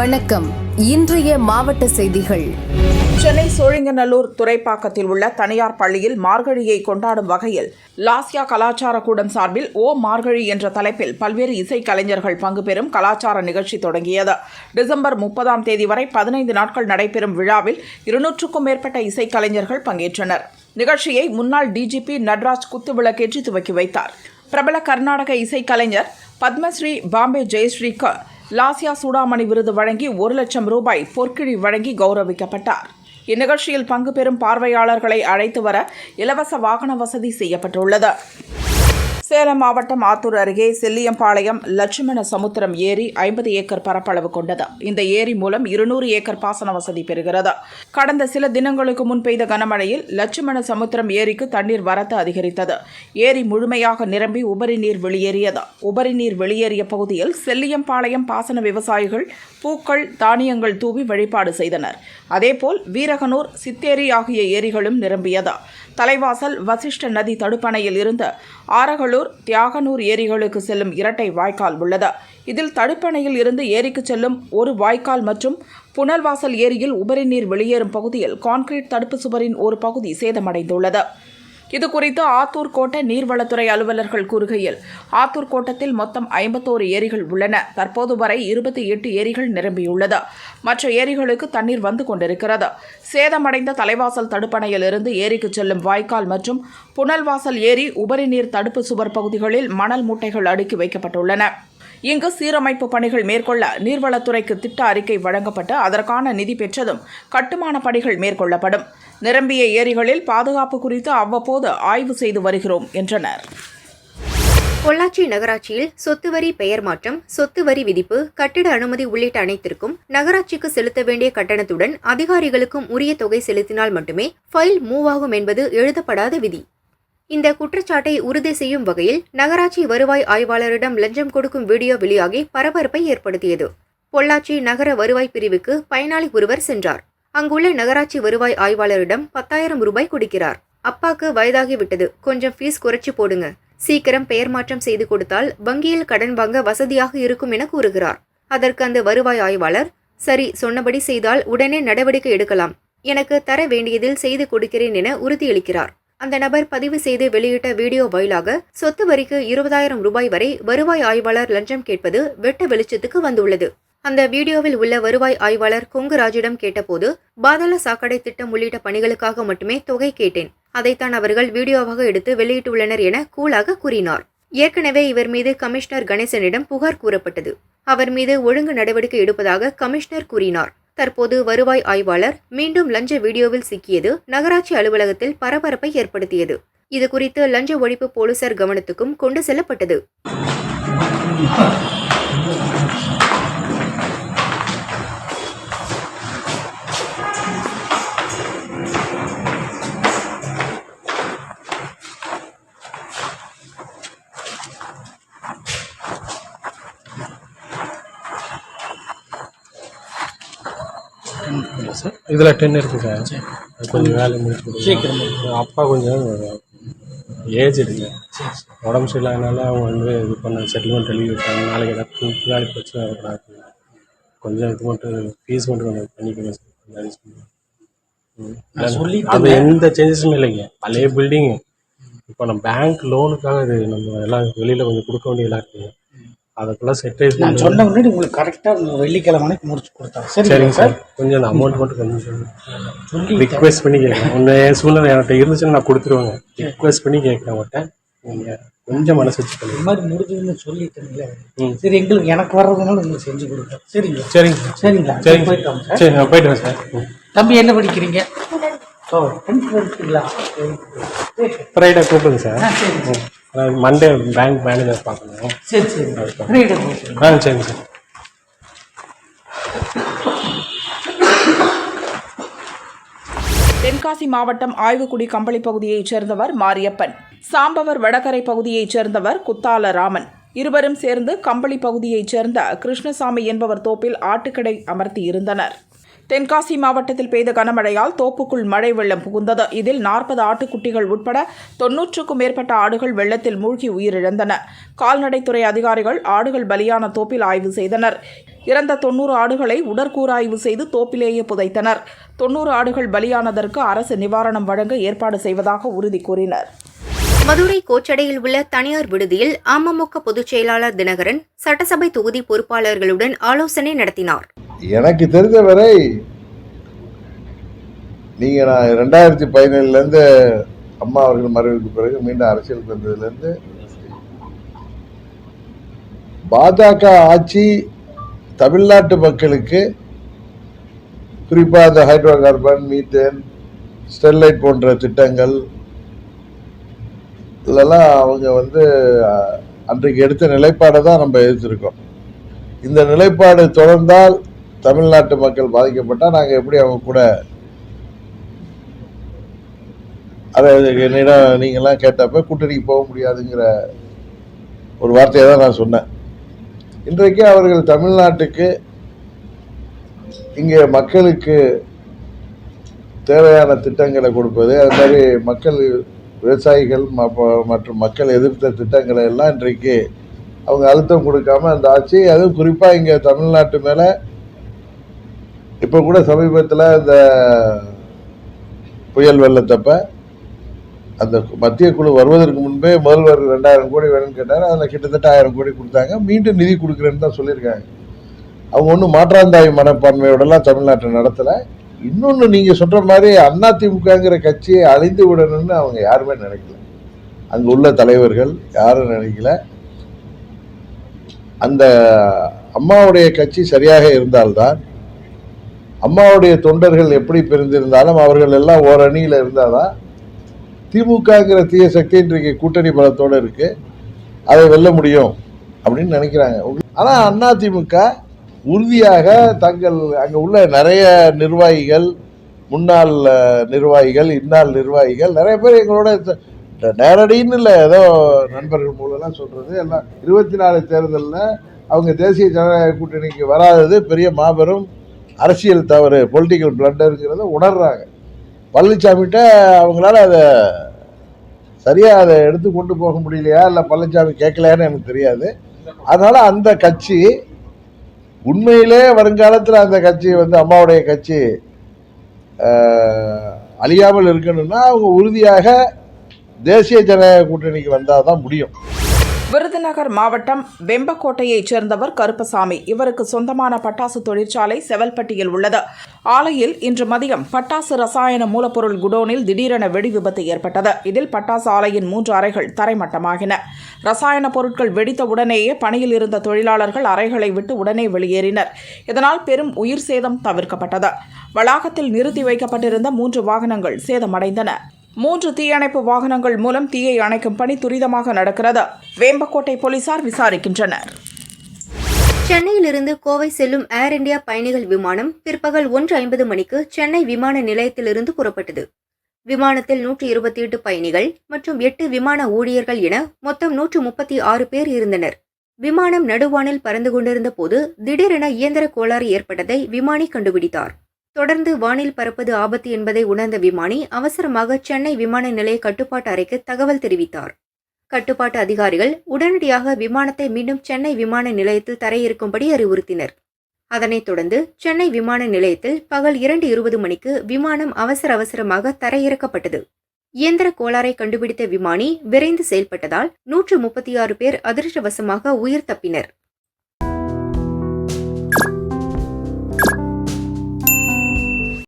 வணக்கம். இன்றைய மாவட்ட செய்திகள். சென்னை சோழிங்கநல்லூர் துறைப்பாக்கத்தில் உள்ள தனியார் பள்ளியில் மார்கழியை கொண்டாடும் வகையில் லாஸ்யா கலாச்சார கூடம் சார்பில் ஓ மார்கழி என்ற தலைப்பில் பல்வேறு இசை கலைஞர்கள் பங்கு பெறும் கலாச்சார நிகழ்ச்சி தொடங்கியது. டிசம்பர் முப்பதாம் தேதி வரை பதினைந்து நாட்கள் நடைபெறும் விழாவில் இருநூற்றுக்கும் மேற்பட்ட இசை கலைஞர்கள் பங்கேற்றனர். நிகழ்ச்சியை முன்னாள் டிஜிபி நட்ராஜ் குத்துவிளக்கேற்றி துவக்கி வைத்தார். பிரபல கர்நாடக இசைக்கலைஞர் பத்மஸ்ரீ பாம்பே ஜெயஸ்ரீக்கு லாசியா சூடாமணி விருது வழங்கி ஒரு லட்சம் ரூபாய் பொற்கிழி வழங்கி கௌரவிக்கப்பட்டார். இந்நிகழ்ச்சியில் பங்கு பெறும் பார்வையாளர்களை அழைத்து வர இலவச வாகன வசதி செய்யப்பட்டுள்ளது. சேலம் மாவட்டம் ஆத்தூர் அருகே செல்லியம்பாளையம் லட்சுமண சமுத்திரம் ஏரி ஐம்பது ஏக்கர் பரப்பளவு கொண்டது. இந்த ஏரி மூலம் இருநூறு ஏக்கர் பாசன வசதி பெறுகிறது. கடந்த சில தினங்களுக்கு முன் பெய்த கனமழையில் லட்சுமண சமுத்திரம் ஏரிக்கு தண்ணீர் வரத்து அதிகரித்தது. ஏரி முழுமையாக நிரம்பி உபரி நீர் வெளியேறியது. உபரி நீர் வெளியேறிய பகுதியில் செல்லியம்பாளையம் பாசன விவசாயிகள் பூக்கள் தானியங்கள் தூவி வழிபாடு செய்தனர். அதேபோல் வீரகனூர் சித்தேரி ஆகிய ஏரிகளும் நிரம்பியது. தலைவாசல் வசிஷ்ட நதி தடுப்பணையில் இருந்து ஆரகளூர் தியாகனூர் ஏரிகளுக்கு செல்லும் இரட்டை வாய்க்கால் உள்ளது. இதில் தடுப்பணையில் இருந்து ஏரிக்கு செல்லும் ஒரு வாய்க்கால் மற்றும் புனல்வாசல் ஏரியில் உபரி நீர் வெளியேறும் பகுதியில் கான்கிரீட் தடுப்பு சுவரின் ஒரு பகுதி சேதமடைந்துள்ளது. இது குறித்து ஆத்தூர் கோட்ட நீர்வளத்துறை அலுவலர்கள் கூறுகையில் ஆத்தூர் கோட்டத்தில் மொத்தம் ஐம்பத்தோரு ஏரிகள் உள்ளன. தற்போது வரை இருபத்தி எட்டு ஏரிகள் நிரம்பியுள்ளது. மற்ற ஏரிகளுக்கு தண்ணீர் வந்து கொண்டிருக்கிறது. சேதமடைந்த தலைவாசல் தடுப்பணையிலிருந்து ஏரிக்கு செல்லும் வாய்க்கால் மற்றும் புனல்வாசல் ஏரி உபரி நீர் தடுப்பு சுவர் பகுதிகளில் மணல் மூட்டைகள் அடுக்கி வைக்கப்பட்டுள்ளன. இங்கு சீரமைப்பு பணிகள் மேற்கொள்ள நீர்வளத்துறைக்கு திட்ட அறிக்கை வழங்கப்பட்டு அதற்கான நிதி பெற்றதும் கட்டுமான பணிகள் மேற்கொள்ளப்படும். நிரம்பிய ஏரிகளில் பாதுகாப்பு குறித்து அவ்வப்போது ஆய்வு செய்து வருகிறோம் என்றனர். பொள்ளாச்சி நகராட்சியில் சொத்து வரி பெயர் மாற்றம் சொத்து வரி விதிப்பு கட்டிட அனுமதி உள்ளிட்ட அனைத்திற்கும் நகராட்சிக்கு செலுத்த வேண்டிய கட்டணத்துடன் அதிகாரிகளுக்கும் உரிய தொகை செலுத்தினால் மட்டுமே ஃபைல் மூவ் ஆகும் என்பது எழுதப்படாத விதி. இந்த குற்றச்சாட்டை உறுதி செய்யும் வகையில் நகராட்சி வருவாய் ஆய்வாளரிடம் லஞ்சம் கொடுக்கும் வீடியோ வெளியாகி பரபரப்பை ஏற்படுத்தியது. பொள்ளாச்சி நகர வருவாய் பிரிவுக்கு பயனாளி ஒருவர் சென்றார். அங்குள்ள நகராட்சி வருவாய் ஆய்வாளரிடம் பத்தாயிரம் ரூபாய் கொடுக்கிறார். அப்பாக்கு வயதாகிவிட்டது. கொஞ்சம் ஃபீஸ் குறைச்சு போடுங்க. சீக்கிரம் பெயர் மாற்றம் செய்து கொடுத்தால் வங்கியில் கடன் வாங்க வசதியாக இருக்கும் என கூறுகிறார். அதற்கு அந்த வருவாய் ஆய்வாளர் சரி சொன்னபடி செய்தால் உடனே நடவடிக்கை எடுக்கலாம். எனக்கு தர வேண்டியதில் செய்து கொடுக்கிறேன் என உறுதியளிக்கிறார். அந்த நபர் பதிவு செய்து வெளியிட்ட வீடியோ வாயிலாக சொத்து வரிக்கு இருபதாயிரம் ரூபாய் வரை வருவாய் ஆய்வாளர் லஞ்சம் கேட்பது வெட்ட வெளிச்சத்துக்கு வந்துள்ளது. அந்த வீடியோவில் உள்ள வருவாய் ஆய்வாளர் கொங்குராஜிடம் கேட்டபோது பாதாள சாக்கடை திட்டம் உள்ளிட்ட பணிகளுக்காக மட்டுமே தொகை கேட்டேன். அதைத்தான் அவர்கள் வீடியோவாக எடுத்து வெளியிட்டுள்ளனர் என கூலாக கூறினார். ஏற்கனவே இவர் மீது கமிஷனர் கணேசனிடம் புகார் கூறப்பட்டது. அவர் மீது ஒழுங்கு நடவடிக்கை எடுப்பதாக கமிஷனர் கூறினார். தற்போது வருவாய் ஆய்வாளர் மீண்டும் லஞ்ச வீடியோவில் சிக்கியது நகராட்சி அலுவலகத்தில் பரபரப்பை ஏற்படுத்தியது. இது குறித்து லஞ்ச ஒழிப்பு போலீசார் கவனத்துக்கும் கொண்டு செல்லப்பட்டது. இதில் டென் இருக்குது சார். அது கொஞ்சம் வேலை முடிச்சு அப்பா கொஞ்சம் ஏஜ் இருக்கு உடம்பு சரியில்லாதனால அவங்க வந்து இது பண்ண செட்டில்மெண்ட் எழுதி விட்டாங்க. நாளைக்கு ஏதாவது பின்னாடி பிரச்சனை வரக்கூடாது. கொஞ்சம் இது மட்டும் ஃபீஸ் மட்டும் கொஞ்சம் பண்ணிக்கோங்க சார். ம். அது எந்த சேஞ்சஸும் இல்லைங்க. பழைய பில்டிங்கு இப்போ நம்ம பேங்க் லோனுக்காக இது நம்ம எல்லாம் வெளியில் கொஞ்சம் கொடுக்க வேண்டியதெல்லாம் இருக்குங்க. அதுக்குள்ள செட்டேஜ் நான் சொன்ன முன்னாடி உங்களுக்கு கரெக்டாக வெள்ளிக்கிழமை அன்னைக்கு முடிச்சு கொடுத்தாங்க சரிங்க சரிங்க சார். கொஞ்சம் அந்த அமௌண்ட் மட்டும் கொஞ்சம் சொல்லுங்க. சொல்லி ரிக்வெஸ்ட் பண்ணி கேட்குறேன் உன்னை சூழ்நிலை என்கிட்ட இருந்துச்சுன்னா நான் கொடுத்துருவேங்க. ரிக்வெஸ்ட் பண்ணி கேட்குறேன் அவன்கிட்ட நீங்கள் கொஞ்சம் மனசு வச்சு இந்த மாதிரி முடிஞ்சதுன்னு சொல்லிட்டீங்களே. சரி எங்களுக்கு எனக்கு வர்றதுனால உங்களுக்கு செஞ்சு கொடுப்பேன் சரிங்க சார். சரிங்களா? சரிங்க போயிட்டோம் சார். சரி போயிட்டு சார். தம்பி என்ன படிக்கிறீங்க? ஓ ஃப்ரைடே கூப்பிடுங்க சார். மண்டே பேங்க் மேனேஜர் பார்க்கணும். சரி சரி. ஃப்ரைடே போயிட்டு ஆ சரிங்க சார் தென்காசி மாவட்டம் ஆய்வுக்குடி கம்பளி பகுதியைச் சேர்ந்தவர் மாரியப்பன். சாம்பவர் வடகரை பகுதியைச் சேர்ந்தவர் குத்தால ராமன் இருவரும் சேர்ந்து கம்பளி பகுதியைச் சேர்ந்த கிருஷ்ணசாமி என்பவர் தோப்பில் ஆட்டுக்கடை அமர்த்தி இருந்தனர். தென்காசி மாவட்டத்தில் பெய்த கனமழையால் தோப்புக்குள் மழை வெள்ளம் புகுந்தது. இதில் நாற்பது ஆட்டுக்குட்டிகள் உட்பட தொன்னூற்றுக்கும் மேற்பட்ட ஆடுகள் வெள்ளத்தில் மூழ்கி உயிரிழந்தன. கால்நடைத்துறை அதிகாரிகள் ஆடுகள் பலியான தோப்பில் ஆய்வு செய்தனர். இறந்த தொன்னூறு ஆடுகளை உடற்கூறாய்வு செய்து தோப்பிலேயே புதைத்தனர். தொன்னூறு ஆடுகள் பலியானதற்கு அரசு நிவாரணம் வழங்க ஏற்பாடு செய்வதாக உறுதி கூறினர். மதுரை கோச்சடையில் உள்ள தனியார் விடுதியில் அமமுக பொதுச் செயலாளர் தினகரன் சட்டசபை தொகுதி பொறுப்பாளர்களுடன் ஆலோசனை நடத்தினார். எனக்கு தெரிந்தவரை நீங்கள் நான் ரெண்டாயிரத்தி பதினேழுலேருந்து அம்மா அவர்கள் மறைவுக்கு பிறகு மீண்டும் அரசியலுக்கு வந்ததுலேருந்து பாஜக ஆட்சி தமிழ்நாட்டு மக்களுக்கு குறிப்பாக இந்த ஹைட்ரோ கார்பன் மீத்தேன் ஸ்டெர்லைட் போன்ற திட்டங்கள் இதெல்லாம் அவங்க வந்து அன்றைக்கு எடுத்த நிலைப்பாடை தான் நம்ம எதிர்த்திருக்கோம். இந்த நிலைப்பாடு தொடர்ந்தால் தமிழ்நாட்டு மக்கள் பாதிக்கப்பட்டால் நாங்கள் எப்படி அவங்க கூட அதை என்னிடம் நீங்கள்லாம் கேட்டப்ப கூட்டணிக்கு போக முடியாதுங்கிற ஒரு வார்த்தையை தான் நான் சொன்னேன். இன்றைக்கு அவர்கள் தமிழ்நாட்டுக்கு இங்கே மக்களுக்கு தேவையான திட்டங்களை கொடுப்பது அது மாதிரி மக்கள் விவசாயிகள் ம- மற்றும் மக்கள் எதிர்த்த திட்டங்களை எல்லாம் இன்றைக்கு அவங்க அழுத்தம் கொடுக்காம அந்த ஆட்சி அதுவும் குறிப்பாக இங்கே தமிழ்நாட்டு மேலே இப்போ கூட சமீபத்தில் இந்த புயல் வெள்ளத்தப்ப அந்த மத்திய குழு வருவதற்கு முன்பே முதல்வர் ரெண்டாயிரம் கோடி வேணும்னு கேட்டார். அதில் கிட்டத்தட்ட ஆயிரம் கோடி கொடுத்தாங்க. மீண்டும் நிதி கொடுக்குறேன்னு தான் சொல்லியிருக்காங்க. அவங்க ஒன்றும் மாற்றாந்தாய் மனப்பான்மையோடலாம் தமிழ்நாட்டை நடத்தலை. இன்னொன்று நீங்கள் சொல்கிற மாதிரி அதிமுகங்கிற கட்சியை அழிந்து விடணும்னு அவங்க யாருமே நினைக்கல. அங்கே உள்ள தலைவர்கள் யாரும் நினைக்கல. அந்த அம்மாவுடைய கட்சி சரியாக இருந்தால்தான் அம்மாவுடைய தொண்டர்கள் எப்படி பிரிந்திருந்தாலும் அவர்கள் எல்லாம் ஓரணியில் இருந்தாதான் திமுகங்கிற தீய சக்தி இன்றைக்கு கூட்டணி பலத்தோடு இருக்குது அதை வெல்ல முடியும் அப்படின்னு நினைக்கிறாங்க. ஆனால் அதிமுக உறுதியாக தங்கள் அங்கே உள்ள நிறைய நிர்வாகிகள் முன்னாள் நிர்வாகிகள் இந்நாள் நிர்வாகிகள் நிறைய பேர் எங்களோட நேரடின்னு இல்லை ஏதோ நண்பர்கள் மூலம்லாம் சொல்கிறது எல்லாம் இருபத்தி நாலு தேர்தலில் அவங்க தேசிய ஜனநாயக கூட்டணிக்கு வராதது பெரிய மாபெரும் அரசியல் தவறு பொலிட்டிக்கல் பிளண்டருங்கிறத உணர்றாங்க. பழனிசாமிகிட்ட அவங்களால அதை சரியாக அதை எடுத்து கொண்டு போக முடியலையா? இல்லை பழனிசாமி கேட்கலையான்னு எனக்கு தெரியாது. அதனால் அந்த கட்சி உண்மையிலே வருங்காலத்தில் அந்த கட்சி வந்து அம்மாவுடைய கட்சி அழியாமல் இருக்கணும்னா அவங்க உறுதியாக தேசிய ஜனநாயக கூட்டணிக்கு வந்தால் தான் முடியும். விருதுநகர் மாவட்டம் வெம்பக்கோட்டையைச் சேர்ந்தவர் கருப்பசாமி. இவருக்கு சொந்தமான பட்டாசு தொழிற்சாலை செவல்பட்டியில் உள்ளது. ஆலையில் இன்று மதியம் பட்டாசு ரசாயன மூலப்பொருள் குடோனில் திடீரென வெடி விபத்து ஏற்பட்டது. இதில் பட்டாசு ஆலையின் மூன்று அறைகள் தரைமட்டமாகின. ரசாயன பொருட்கள் வெடித்த உடனேயே பணியில் இருந்த தொழிலாளர்கள் அறைகளை விட்டு உடனே வெளியேறினர். இதனால் பெரும் உயிர் சேதம் தவிர்க்கப்பட்டது. வளாகத்தில் நிறுத்தி வைக்கப்பட்டிருந்த மூன்று வாகனங்கள் சேதமடைந்தன. மூன்று தீயணைப்பு வாகனங்கள் மூலம் தீயை அணைக்கும் பணி துரிதமாக நடக்கிறது. வேம்பக்கோட்டை போலீசார் விசாரிக்கின்றனர். சென்னையிலிருந்து கோவை செல்லும் ஏர் இந்தியா பயணிகள் விமானம் பிற்பகல் ஒன்று ஐம்பது மணிக்கு சென்னை விமான நிலையத்திலிருந்து புறப்பட்டது. விமானத்தில் நூற்றி இருபத்தி எட்டு பயணிகள் மற்றும் எட்டு விமான ஊழியர்கள் என மொத்தம் நூற்று முப்பத்தி ஆறு பேர் இருந்தனர். விமானம் நடுவானில் பறந்து கொண்டிருந்த போது திடீரென இயந்திர கோளாறு ஏற்பட்டதை விமானி கண்டுபிடித்தார். தொடர்ந்து வானில் பறப்பது ஆபத்து என்பதை உணர்ந்த விமானி அவசரமாக சென்னை விமான நிலைய கட்டுப்பாட்டு அறைக்கு தகவல் தெரிவித்தார். கட்டுப்பாட்டு அதிகாரிகள் உடனடியாக விமானத்தை மீண்டும் சென்னை விமான நிலையத்தில் தரையிறக்கும்படி அறிவுறுத்தினர். அதனைத் தொடர்ந்து சென்னை விமான நிலையத்தில் பகல் இரண்டு இருபது மணிக்கு விமானம் அவசர அவசரமாக தரையிறக்கப்பட்டது. இயந்திர கோளாறை கண்டுபிடித்த விமானி விரைந்து செயல்பட்டதால் நூற்று முப்பத்தி ஆறு பேர் அதிர்ஷ்டவசமாக உயிர் தப்பினர்.